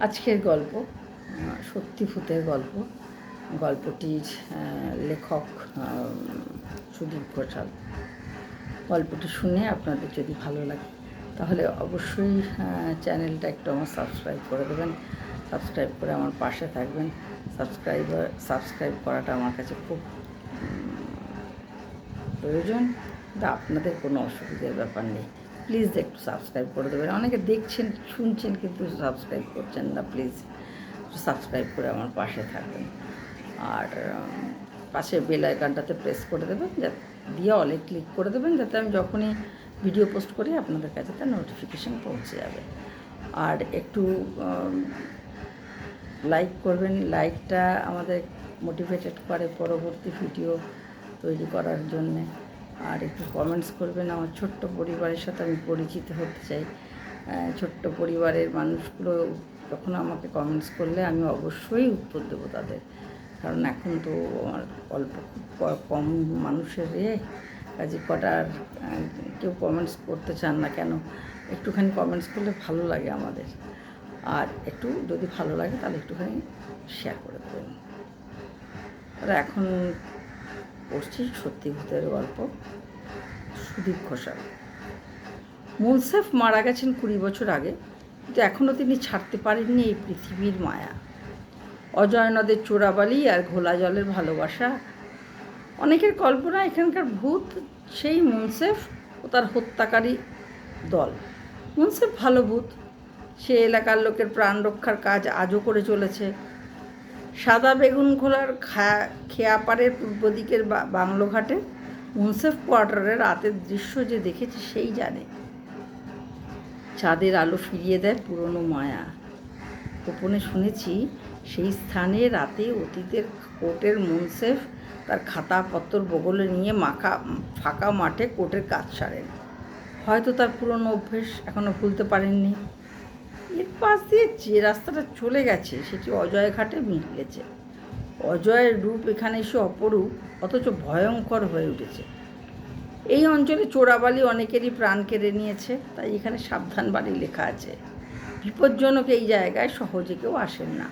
আজকের গল্প সত্যি ভূতের গল্প। গল্পটির লেখক সুদীপ ঘোষাল। গল্পটি শুনে আপনাদের যদি ভালো লাগে, তাহলে অবশ্যই চ্যানেলটা একটু আমার সাবস্ক্রাইব করে দেবেন। সাবস্ক্রাইব করে আমার পাশে থাকবেন। সাবস্ক্রাইবার, সাবস্ক্রাইব করাটা আমার কাছে খুব প্রয়োজন। আপনাদের কোনো অসুবিধার ব্যাপার নেই। প্লিজ একটু সাবস্ক্রাইব করে দেবেন। অনেকে দেখছেন, শুনছেন কিন্তু সাবস্ক্রাইব করছেন না, প্লিজ সাবস্ক্রাইব করে আমার পাশে থাকবেন। আর পাশে বেল আইকনটাতে প্রেস করে দেবেন, যা, দিয়ে অলে ক্লিক করে দেবেন, যাতে আমি যখনই ভিডিও পোস্ট করি, আপনাদের কাছে তার নোটিফিকেশান পৌঁছে যাবে। আর একটু লাইক করবেন লাইকটা আমাদের মোটিভেটেড করে পরবর্তী ভিডিও তৈরি করার জন্যে। আর একটু কমেন্টস করবেন। আমার ছোট্ট পরিবারের সাথে আমি পরিচিত হতে চাই। ছোট্ট পরিবারের মানুষগুলো যখন আমাকে কমেন্টস করলে আমি অবশ্যই উত্তর দেবো তাদের। কারণ এখন তো আমার অল্প কম মানুষের এ, কাজে কটার কেউ কমেন্টস করতে চান না কেন? একটুখানি কমেন্টস করলে ভালো লাগে আমাদের। আর একটু যদি ভালো লাগে তাহলে একটুখানি শেয়ার করে দেবেন। আর এখন পড়ছি সত্যি ভূতের গল্প। সুদীপ ঘোষাল। মুনসেফ মারা গেছেন কুড়ি বছর আগে, কিন্তু এখনও তিনি ছাড়তে পারেননি এই পৃথিবীর মায়া। অজয় নদের চোরাবালি আর ঘোলা জলের ভালোবাসা। অনেকের কল্পনা এখানকার ভূত, সেই মুনসেফ ও তার হত্যাকারী দল। মুনসেফ ভালো ভূত। সে এলাকার লোকের প্রাণ রক্ষার কাজ আজও করে চলেছে। সাদা বেগুন খোলার খা- খেয়াপাড়ের পূর্ব দিকের বাংলোঘাটে মুনসেফ কোয়ার্টারের রাতের দৃশ্য যে দেখেছে সেই জানে। চাঁদের আলো ফিরিয়ে দেয় পুরনো মায়া। গোপনে শুনেছি সেই স্থানে রাতে অতীতের কোর্টের মুনসেফ তার খাতাপত্র বগলে নিয়ে মাখা, ফাঁকা মাঠে কোর্টের কাজ সারেন। হয়তো তার পুরনো অভ্যেস এখনও ভুলতে পারেননি। এর পাশ দিয়ে যে রাস্তাটা চলে গেছে, সেটি অজয় ঘাটে মিলেছে। অজয়ের রূপ এখানে এসে অপরূপ, অথচ ভয়ঙ্কর হয়ে উঠেছে। এই অঞ্চলে চোরাবালি অনেকেরই প্রাণ কেড়ে নিয়েছে, তাই এখানে সাবধান বাড়ি লেখা আছে। বিপজ্জনক এই জায়গায় সহজে কেউ আসেন না।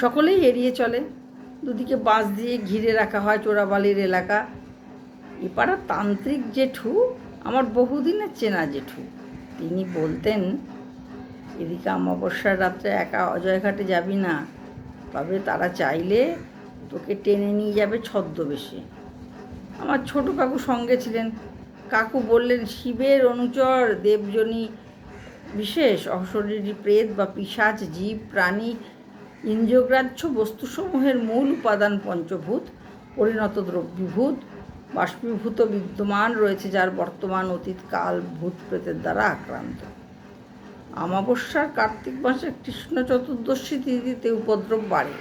সকলেই এড়িয়ে চলে। দুদিকে বাঁশ দিয়ে ঘিরে রাখা হয় চোরাবালির এলাকা। এপাড়ার তান্ত্রিক জেঠু, আমার বহুদিনের চেনা জেঠু। তিনি বলতেন এদিকে অমাবস্যার রাত্রে একা অজয়ঘাটে যাবি না। তবে তারা চাইলে তোকে টেনে নিয়ে যাবে ছদ্মবেশে। আমার ছোট কাকু সঙ্গে ছিলেন। কাকু বললেন, শিবের অনুচর দেবজনী বিশেষ, অশরীরী প্রেত বা পিশাচ, জীব, প্রাণী ইন্দ্রগ্রাহ্য বস্তুসমূহের মূল উপাদান পঞ্চভূত, পরিণত দ্রব্যভূত, বাষ্পীভূত বিদ্যমান রয়েছে, যার বর্তমান অতীত কাল ভূত প্রেতের দ্বারা আক্রান্ত। আমাবস্যার কার্তিক মাসে কৃষ্ণ চতুর্দশী তিথিতে উপদ্রব বাড়ে।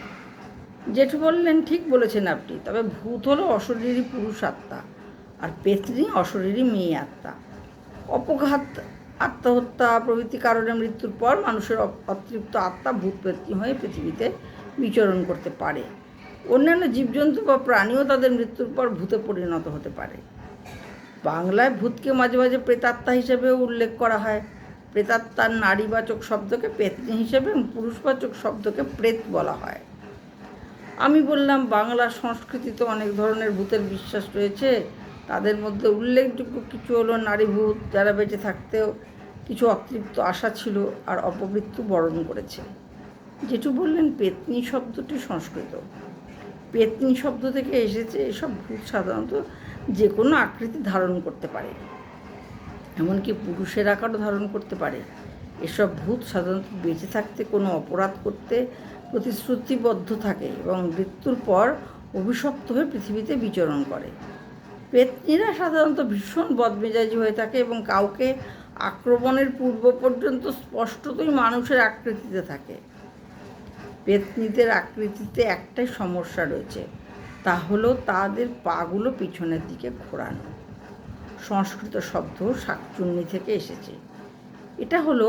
জেঠু বললেন, ঠিক বলেছেন আপনি, তবে ভূত হলো অশরীরী পুরুষ আত্মা, আর পেতনি অশরীরী মেয়ে আত্মা। অপঘাত, আত্মহত্যা প্রভৃতি কারণে মৃত্যুর পর মানুষের অতৃপ্ত আত্মা ভূত পেতনি হয়ে পৃথিবীতে বিচরণ করতে পারে। অন্যান্য জীবজন্তু বা প্রাণীও তাদের মৃত্যুর পর ভূতে পরিণত হতে পারে। বাংলায় ভূতকে মাঝে মাঝে প্রেতাত্মা হিসেবেও উল্লেখ করা হয়। প্রেতাত্মার নারীবাচক শব্দকে পেতনি হিসেবে পুরুষবাচক শব্দকে প্রেত বলা হয়। আমি বললাম, বাংলা সংস্কৃতিতে অনেক ধরনের ভূতের বিশ্বাস রয়েছে। তাদের মধ্যে উল্লেখযোগ্য কিছু হলো নারী ভূত যারা বেঁচে থাকতেও কিছু অতৃপ্ত আশা ছিল আর অপমৃত্যু বরণ করেছে। যেটু বললেন, পেতনি শব্দটি সংস্কৃত। পেতনি শব্দ থেকে এসেছে এসব ভূত সাধারণত যে কোনো আকৃতি ধারণ করতে পারে। এমনকি পুরুষের আকারও ধারণ করতে পারে। এসব ভূত সাধারণত বেঁচে থাকতে কোনো অপরাধ করতে প্রতিশ্রুতিবদ্ধ থাকে এবং মৃত্যুর পর অভিশপ্ত হয়ে পৃথিবীতে বিচরণ করে। পেতনিরা সাধারণত ভীষণ বদমেজাজি হয়ে থাকে এবং কাউকে আক্রমণের পূর্ব পর্যন্ত স্পষ্টতই মানুষের আকৃতিতে থাকে। পেতনিদের আকৃতিতে একটাই সমস্যা রয়েছে, তা হলো তাদের পাগুলো পিছনের দিকে ঘোরানো। সংস্কৃত শব্দ শাকচুন্নি থেকে এসেছে। এটা হলো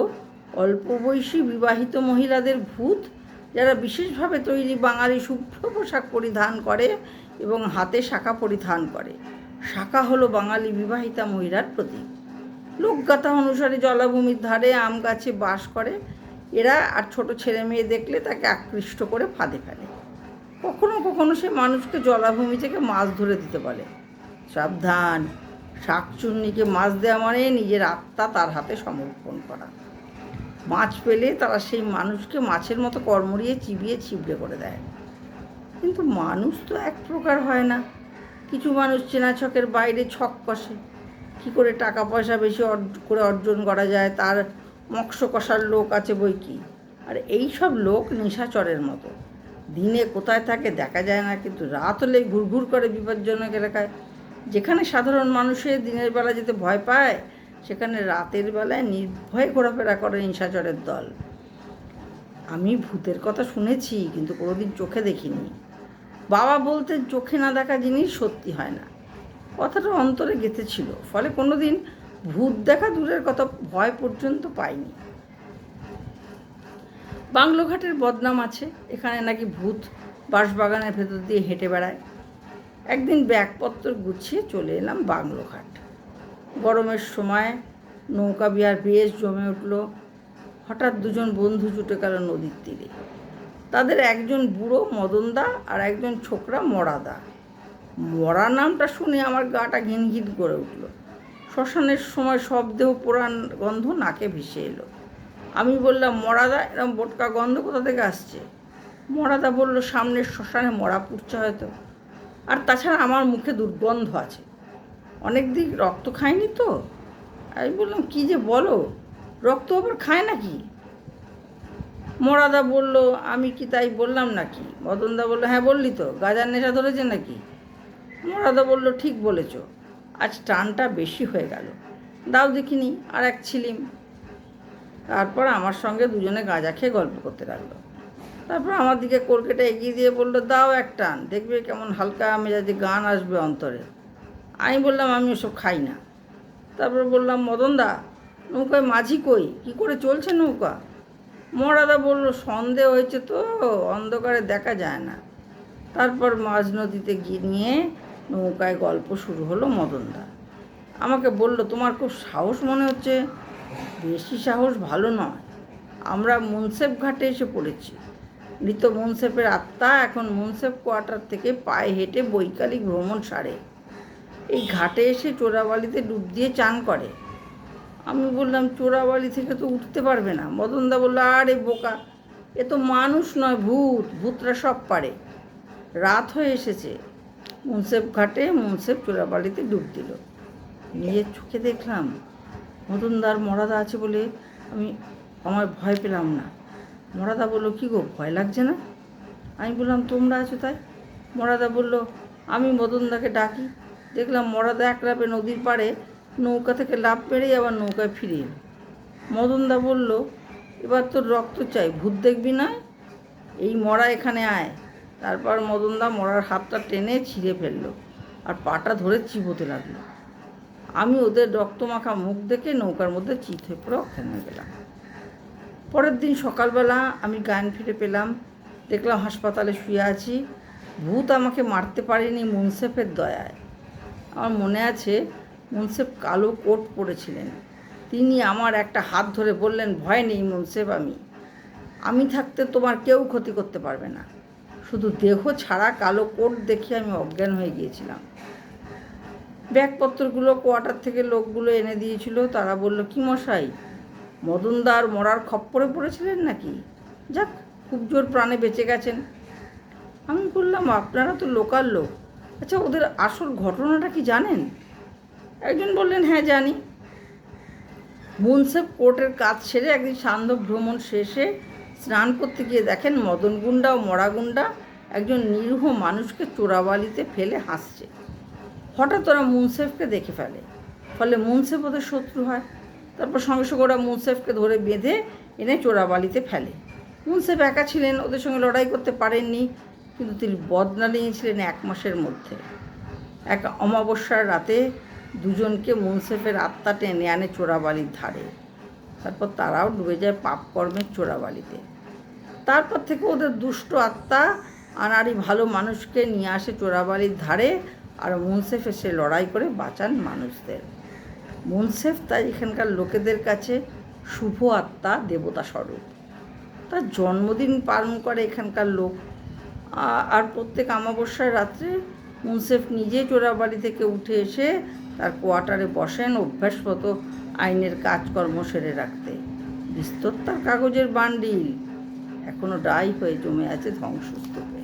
অল্প বয়সী বিবাহিত মহিলাদের ভূত যারা বিশেষভাবে তৈরি বাঙালি শুভ্র পোশাক পরিধান করে এবং হাতে শাখা পরিধান করে। শাখা হলো বাঙালি বিবাহিতা মহিলার প্রতীক। লোকগাথা অনুসারে জলাভূমির ধারে আম গাছে বাস করে। এরা আর ছোট ছেলে মেয়ে দেখলে তাকে আকৃষ্ট করে ফাঁদে ফেলে। কখনো কখনো সে মানুষকে জলাভূমি থেকে মাছ ধরে দিতে বলে। সাবধান শাকচুন্নিকে মাছ দেওয়া মানে নিজের আত্মা তার হাতে সমর্পণ করা। মাছ পেলে তারা সেই মানুষকে মাছের মতো কর্মরিয়ে চিবিয়ে ছিবড়ে করে দেয়। কিন্তু মানুষ তো এক প্রকার হয় না। কিছু মানুষ চেনা ছকের বাইরে ছক কষে। কী করে টাকা পয়সা বেশি করে অর্জন করা যায় তার মৎস্য কষার লোক আছে বই কি? আর এই সব লোক নিশাচরের মতো। দিনে কোথায় থাকে দেখা যায় না, কিন্তু রাত হলেই ঘুরঘুর করে বিপজ্জনক এলাকায়। যেখানে সাধারণ মানুষের দিনের বেলা যেতে ভয় পায়, সেখানে রাতের বেলায় নির্ভয়ে ঘোরাফেরা করে নিশাচরের দল। আমি ভূতের কথা শুনেছি, কিন্তু কোনোদিন চোখে দেখিনি। বাবা বলতে চোখে না দেখা জিনিস সত্যি হয় না। কথাটা অন্তরে গেঁথেছিল, ফলে কোনোদিন ভূত দেখা দূরের কথা ভয় পর্যন্ত পাইনি। বাংলোঘাটের বদনাম আছে, এখানে নাকি ভূত বাঁশবাগানের ভেতর দিয়ে হেঁটে বেড়ায়। একদিন ব্যাগপত্র গুছিয়ে চলে এলাম বাংলোঘাট গরমের সময় নৌকা বিহার বেশ জমে উঠল। হঠাৎ দুজন বন্ধু জুটে গেল নদীর তীরে। তাদের একজন বুড়ো মদনদা আর একজন ছোকরা মরাদা। মরা নামটা শুনে আমার গাটা ঘিন ঘিন করে উঠল। শ্মশানের সময় সব দেহ পোড়ান গন্ধ নাকে ভেসে এলো। আমি বললাম, মরাদা, এরম বোটকা গন্ধ কোথা থেকে আসছে? মরাদা বলল, সামনের শ্মশানে মরা পুড়ছে হয়তো। আর তাছাড়া আমার মুখে দুর্গন্ধ আছে। অনেক দিক রক্ত খায়নি তো। আমি বললাম, কী যে বলো? রক্ত আবার খায় নাকি? মরাদা বলল, আমি কি তাই বললাম নাকি? মদনদা বলল হ্যাঁ বললি তো। গাজার নেশা ধরেছে নাকি? মরাদা বলল, ঠিক বলেছ। আজ টানটা বেশি হয়ে গেল। দাও দেখিনি, আর এক ছিলিম। তারপর আমার সঙ্গে দুজনে গাঁজা খেয়ে গল্প করতে লাগল। তারপর আমার দিকে কলকেটা এগিয়ে দিয়ে বলল, দাও এক টান দেখবে কেমন হালকা মেজাজে গান আসবে অন্তরে। আমি বললাম, আমি ওসব খাই না। তারপর বললাম মদনদা নৌকায় মাঝি কই? কি করে চলছে নৌকা? মরাদা বলল সন্দেহ হয়েছে তো, অন্ধকারে দেখা যায় না। তারপর মাঝ নদীতে গিয়ে নিয়ে নৌকায় গল্প শুরু হলো মদনদা আমাকে বলল, তোমার খুব সাহস মনে হচ্ছে? বেশি সাহস ভালো নয়। আমরা মুন্সেফ ঘাটে এসে পড়েছি। মৃত মুন্সেফের আত্মা এখন মুন্সেফ কোয়ার্টার থেকে পায়ে হেঁটে বৈকালিক ভ্রমণ সারে। এই ঘাটে এসে চোরাবালিতে ডুব দিয়ে চান করে। আমি বললাম, চোরাবালি থেকে তো উঠতে পারবে না। মদনদা বলল, আরে বোকা, এ তো মানুষ নয়, ভূত, ভূতরা সব পারে। রাত হয়ে এসেছে। মুন্সেফ ঘাটে মুন্সেফ চোরাবালিতে ডুব দিল। নিজের চোখে দেখলাম, মদনদার মরাদা আছে বলে আমি আমার ভয় পেলাম না। মরাদা বলল, কী গো, ভয় লাগছে না? আমি বললাম, তোমরা আছো তাই? মরাদা বলল, আমি মদনদাকে ডাকি। দেখলাম মরাদা এক রাপে নদীর পাড়ে নৌকা থেকে লাভ পেরেই আবার নৌকায় ফিরে এলো। মদনদা বলল, এবার তোর রক্ত চাই, ভূত দেখবি না? এই মরা এখানে আয়। তারপর মদনদা মরার হাতটা টেনে ছিঁড়ে ফেলল আর পাটা ধরে চিবোতে লাগল। আমি ওদের রক্তমাখা মুখ দেখে নৌকার মধ্যে চিত হয়ে পড়ে অজ্ঞান গেলাম। পরের দিন সকালবেলা আমি গান ফিরে পেলাম। দেখলাম হাসপাতালে শুয়ে আছি। ভূত আমাকে মারতে পারেনি মুনসেফের দয়ায়। আমার মনে আছে মুন্সেফ কালো কোট পরেছিলেন। তিনি আমার একটা হাত ধরে বললেন, ভয় নেই মুন্সেফ আমি। আমি থাকতে তোমার কেউ ক্ষতি করতে পারবে না। শুধু দেহ ছাড়া কালো কোট দেখে আমি অজ্ঞান হয়ে গিয়েছিলাম। ব্যাগপত্রগুলো কোয়ার্টার থেকে লোকগুলো এনে দিয়েছিল। তারা বলল, কি মশাই মদনদার মরার খপ্পরে পড়েছিলেন নাকি? যাক, খুব জোর প্রাণে বেঁচে গেছেন। আমি বললাম, আপনারা তো লোকাল লোক। আচ্ছা ওদের আসল ঘটনাটা কি জানেন? একজন বললেন হ্যাঁ জানি। মুন্সেফ কোর্টের কাজ সেরে একদিন সান্ধ্য ভ্রমণ শেষে স্নান করতে গিয়ে দেখেন, মদন গুন্ডা ও মরা গুন্ডা একজন নিরীহ মানুষকে চোরাবালিতে ফেলে হাসছে। হঠাৎ ওরা মুন্সেফকে দেখে ফেলে। ফলে মুনসেফ ওদের শত্রু হয়। তারপর সঙ্গে সঙ্গে ওরা মুন্সেফকে ধরে বেঁধে এনে চোরাবালিতে ফেলে। মুন্সেফ একা ছিলেন, ওদের সঙ্গে লড়াই করতে পারেননি, কিন্তু তিনি বদনা নিয়েছিলেন এক মাসের মধ্যে। এক অমাবস্যার রাতে দুজনকে মুন্সেফের আত্মা টেনে আনে চোরাবালির ধারে। তারপর তারাও ডুবে যায় পাপকর্মের চোরাবালিতে। তারপর থেকে ওদের দুষ্ট আত্মা আনারি ভালো মানুষকে নিয়ে আসে চোরাবালির ধারে আর মুন্সেফ এসে লড়াই করে বাঁচান মানুষদের। মুন্সেফ তাই এখানকার লোকেদের কাছে শুভ আত্মা, দেবতা স্বরূপ। তার জন্মদিন পালন করে এখানকার লোক। আর প্রত্যেক অমাবস্যার রাত্রে মুন্সেফ নিজে চোরাবাড়ি থেকে উঠে এসে তার কোয়ার্টারে বসেন অভ্যাসগত আইনের কাজকর্ম সেরে রাখতে। বিস্তর তার কাগজের বান্ডিল। এখনও ডাই হয়ে জমে আছে ধ্বংসস্তূপ।